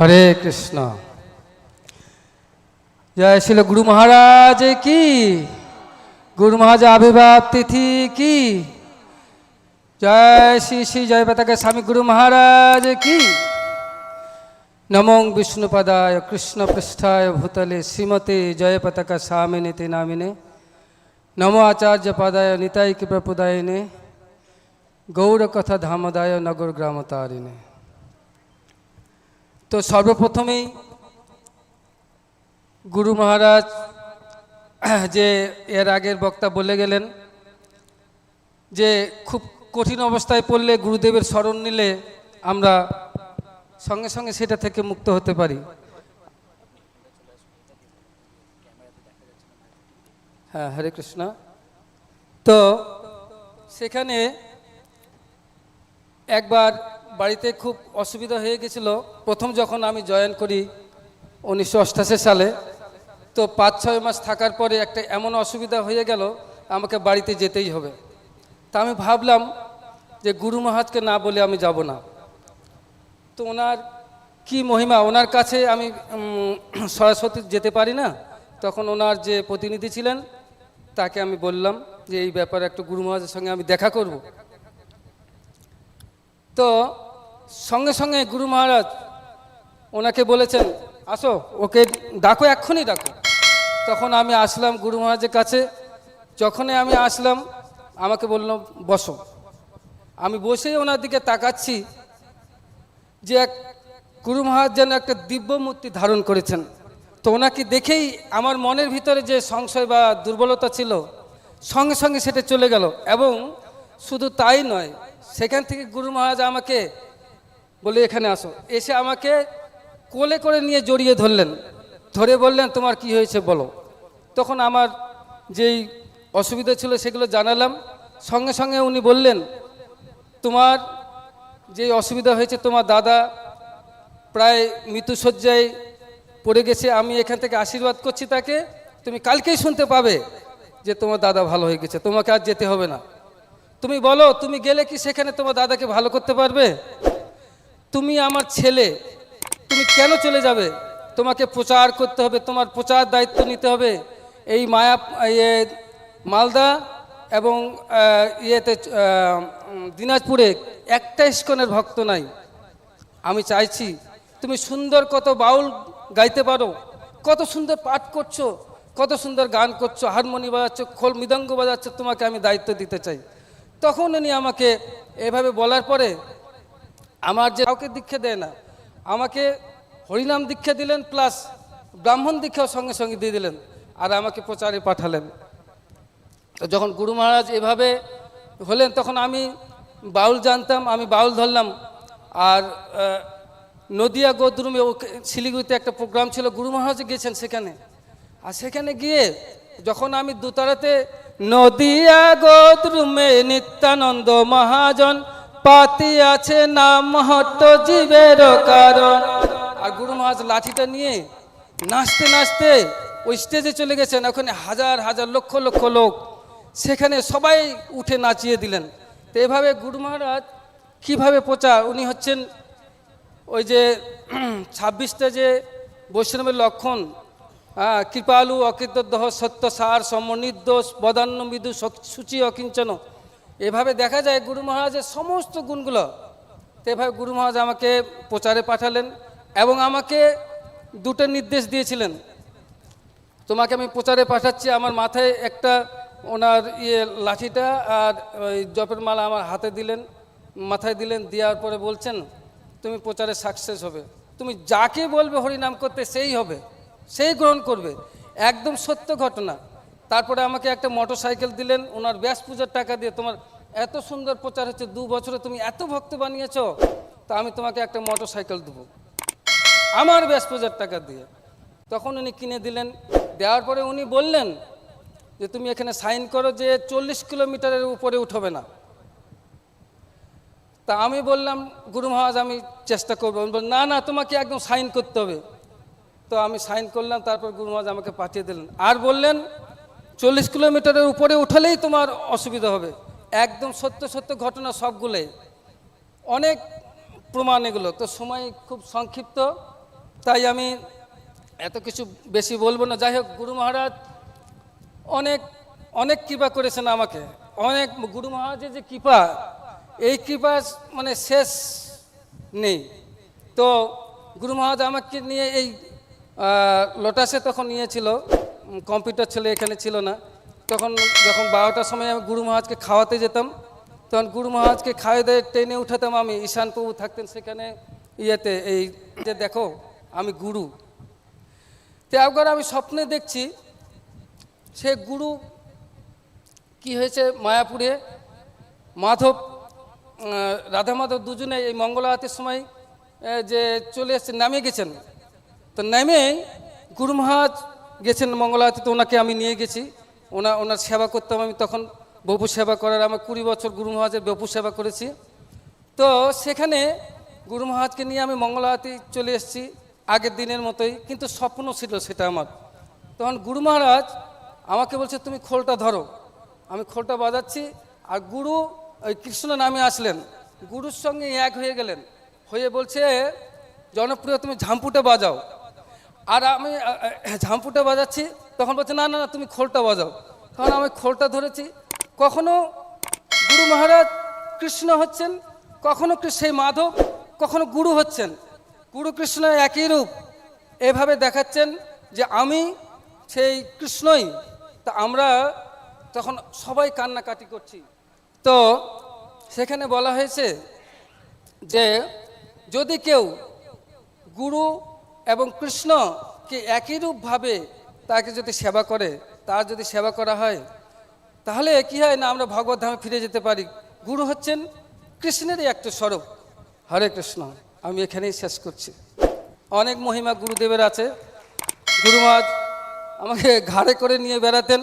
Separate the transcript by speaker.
Speaker 1: হরে কৃষ্ণ। জয় শিল গুরু মহারাজ কি? গুরু মহারাজ আবির্ভাব তিথি কি? জয় শ্রী শ্রী জয় পতাকা স্বামী গুরু মহারাজ কি? নমং বিষ্ণুপদায় কৃষ্ণ পৃষ্ঠায় ভূতলে শ্রীমতে জয় পতাকা স্বামিনীতি নামিনে। নমো আচার্য পদায় নিতাই কৃপদায়নে গৌরকথা ধামদায় নগর গ্রামতারিণে তো সর্বপ্রথমেই গুরু মহারাজ, যে এর আগের বক্তা বলে গেলেন যে খুব কঠিন অবস্থায় পড়লে গুরুদেবের স্মরণ নিলে আমরা সঙ্গে সঙ্গে সেটা থেকে মুক্ত হতে পারি। হ্যাঁ হরে কৃষ্ণ। তো সেখানে একবার বাড়িতে খুব অসুবিধা হয়ে গেছিল। প্রথম যখন আমি জয়েন করি উনিশশো সালে, তো পাঁচ, ছয় মাস থাকার পরে একটা এমন অসুবিধা হয়ে গেল, আমাকে বাড়িতে যেতেই হবে। তা আমি ভাবলাম যে গুরু মহাজকে না বলে আমি যাব না। তো ওনার কি মহিমা, ওনার কাছে আমি সরাসরি যেতে পারি না, তখন ওনার যে প্রতিনিধি ছিলেন, তাকে আমি বললাম যে এই ব্যাপারে একটু গুরু মহাজের সঙ্গে আমি দেখা করব। তো সঙ্গে সঙ্গে গুরু মহারাজ ওনাকে বলেছেন, আসো, ওকে ডাকো, এক্ষুনি ডাকো। তখন আমি আসলাম গুরু মহারাজের কাছে। যখনই আমি আসলাম, আমাকে বলল, বসো। আমি বসেই ওনার দিকে তাকাচ্ছি যে এক গুরু মহারাজ যেন একটা দিব্য মূর্তি ধারণ করেছেন। তো ওনাকে দেখেই আমার মনের ভিতরে যে সংশয় বা দুর্বলতা ছিল, সঙ্গে সঙ্গে সেটা চলে গেল এবং শুধু তাই নয়, সেখান থেকে গুরু মহারাজ আমাকে বলে, এখানে আসো। এসে আমাকে কোলে করে নিয়ে জড়িয়ে ধরলেন। ধরে বললেন, তোমার কি হয়েছে বলো? তখন আমার যেই অসুবিধা ছিল সেগুলো জানালাম। সঙ্গে সঙ্গে উনি বললেন, তোমার যে অসুবিধা হয়েছে, তোমার দাদা প্রায় মৃত্যুসজ্জায় পড়ে গেছে। আমি এখান থেকে আশীর্বাদ করছি তাকে। তুমি কালকেই শুনতে পাবে যে তোমার দাদা ভালো হয়ে গেছে। তোমাকে আর যেতে হবে না। তুমি বলো, তুমি গেলে কি সেখানে তোমার দাদাকে ভালো করতে পারবে? তুমি আমার ছেলে, তুমি কেন চলে যাবে? তোমাকে প্রচার করতে হবে, তোমার প্রচার দায়িত্ব নিতে হবে। এই মায়া ইয়ে মালদা এবং ইয়েতে দিনাজপুরে একটা ইস্কনের ভক্ত নাই। আমি চাইছি তুমি সুন্দর কত বাউল গাইতে পারো, কত সুন্দর পাঠ করছ, কত সুন্দর গান করছ, হারমোনি বাজাচ্ছ, খোল মৃদঙ্গ বাজাচ্ছ, তোমাকে আমি দায়িত্ব দিতে চাই। তখন উনি আমাকে এভাবে বলার পরে আমার যে কাউকে দীক্ষা দেয় না, আমাকে হরিনাম দীক্ষা দিলেন প্লাস ব্রাহ্মণ দীক্ষাও সঙ্গে সঙ্গে দিয়ে দিলেন আর আমাকে প্রচারে পাঠালেন। তো যখন গুরু মহারাজ এভাবে হলেন, তখন আমি বাউল জানতাম, আমি বাউল ধরলাম আর নদিয়া গোদ্রুমে শিলিগুড়িতে একটা প্রোগ্রাম ছিল, গুরু মহারাজ গিয়েছেন সেখানে। আর সেখানে গিয়ে যখন আমি দুতারাতে, নদিয়া গোদ্রুমে নিত্যানন্দ মহাজন পাতি আছে নাম মহত্ব জীবের কারণ। আর গুরু মহারাজ লাঠিটা নিয়ে নাচতে নাচতে ওই স্টেজে চলে গেছেন। ওখানে হাজার হাজার, লক্ষ লক্ষ লোক। সেখানে সবাই উঠে নাচিয়ে দিলেন। তো এভাবে গুরু মহারাজ কীভাবে প্রচার উনি হচ্ছেন ওই যে ছাব্বিশটা যে বৈষ্ণবের লক্ষণ হ্যাঁ কৃপালু অকৃতদহ সত্য, সার, সমনির্দোষ বদান্ন মৃদু সূচি, অকিঞ্চন এভাবে দেখা যায় গুরু মহারাজের সমস্ত গুণগুলো। তো এভাবে গুরু মহারাজ আমাকে প্রচারে পাঠালেন এবং আমাকে দুটো নির্দেশ দিয়েছিলেন। তোমাকে আমি প্রচারে পাঠাচ্ছি, আমার মাথায় একটা ওনার ইয়ে লাঠিটা আর জপের মালা আমার হাতে দিলেন, মাথায় দিলেন, দেওয়ার পরে বলছেন, তুমি প্রচারে সাকসেস হবে। তুমি যাকে বলবে হরিনাম করতে সেই হবে, সেই গ্রহণ করবে। একদম সত্য ঘটনা। তারপরে আমাকে একটা মোটর সাইকেল দিলেন ওনার ব্যাস পূজার টাকা দিয়ে। তোমার এত সুন্দর প্রচার হচ্ছে দু বছরে তুমি এত ভক্ত বানিয়েছ তা আমি তোমাকে একটা মোটর সাইকেল দেবো। আমার ব্যাস পূজার টাকা দিয়ে। তখন উনি কিনে দিলেন দেওয়ার পরে উনি বললেন যে তুমি এখানে সাইন করো যে চল্লিশ কিলোমিটারের উপরে উঠবে না। তা আমি বললাম গুরু মহারাজ আমি চেষ্টা করব। উনি বললেন, না না তোমাকে একদম সাইন করতে হবে। তো আমি সাইন করলাম তারপর গুরু মহারাজ আমাকে পাঠিয়ে দিলেন। আর বললেন চল্লিশ কিলোমিটারের উপরে উঠালেই তোমার অসুবিধা হবে। একদম সত্য সত্য ঘটনা সবগুলোই। অনেক প্রমাণ এগুলো। তো সময় খুব সংক্ষিপ্ত। তাই আমি এত কিছু বেশি বলব না। যাই হোক, গুরু মহারাজ অনেক অনেক কৃপা করেছেন আমাকে। অনেক গুরু মহারাজের যে কৃপা, এই কৃপা মানে শেষ নেই। তো গুরু মহারাজ আমাকে নিয়ে এই লোটাসে তখন নিয়েছিল। কম্পিউটার ছেলে এখানে ছিল না। তখন যখন বারোটার সময় আমি গুরু মহারাজকে খাওয়াতে যেতাম, তখন গুরু মহারাজকে খাওয়াই দিয়ে ট্রেনে উঠাতাম আমি। ঈশান প্রভু থাকতেন সেখানে ইয়েতে, এই যে দেখো, আমি গুরু। তো একবার আমি স্বপ্নে দেখছি, সে গুরু কি হয়েছে মায়াপুরে? মাধব রাধা মাধব দুজনে এই মঙ্গল আরতির সময় যে চলে এসছে নামে গেছেন। তো নেমে গুরু মহারাজ গেছেন মঙ্গলআতিতে ওনাকে আমি নিয়ে গেছি। ওনা, ওনার সেবা করতাম আমি তখন। বপু সেবা করার আমার কুড়ি বছর গুরু মহারাজের বপু সেবা করেছি। তো সেখানে গুরু মহারাজকে নিয়ে আমি মঙ্গলআতি চলে এসেছি, আগের দিনের মতোই, কিন্তু স্বপ্ন ছিল সেটা আমার। তখন গুরু মহারাজ আমাকে বলছে, তুমি খোলটা ধরো। আমি খোলটা বাজাচ্ছি, আর গুরু, ওই কৃষ্ণ নামে আসলেন। গুরুর সঙ্গে এক হয়ে গেলেন। হয়ে বলছে, জনপ্রিয়, তুমি ঝাম্পুটা বাজাও। আর আমি ঝাম্পুটা বাজাচ্ছি, তখন বলছে, না না না, তুমি খোলটা বাজাও। তখন আমি খোলটা ধরেছি। কখনো গুরু মহারাজ কৃষ্ণ হচ্ছেন, কখনো সেই মাধব, কখনো গুরু হচ্ছেন। গুরু কৃষ্ণ একই রূপ, এভাবে দেখাচ্ছেন যে আমি সেই কৃষ্ণই। তা আমরা তখন সবাই কান্নাকাটি করছি। তো সেখানে বলা হয়েছে যে, যদি কেউ গুরু এবং কৃষ্ণকে একই রূপভাবে তাকে যদি সেবা করে, তার যদি সেবা করা হয়, তাহলে কি হয় না আমরা ভগবত ধামে ফিরে যেতে পারি? গুরু হচ্ছেন কৃষ্ণেরই একটা স্বরূপ। হরে কৃষ্ণ, আমি এখানেই শেষ করছি। অনেক মহিমা গুরুদেবের আছে। গুরুমাজ আমাকে ঘাড়ে করে নিয়ে বেড়াতেন।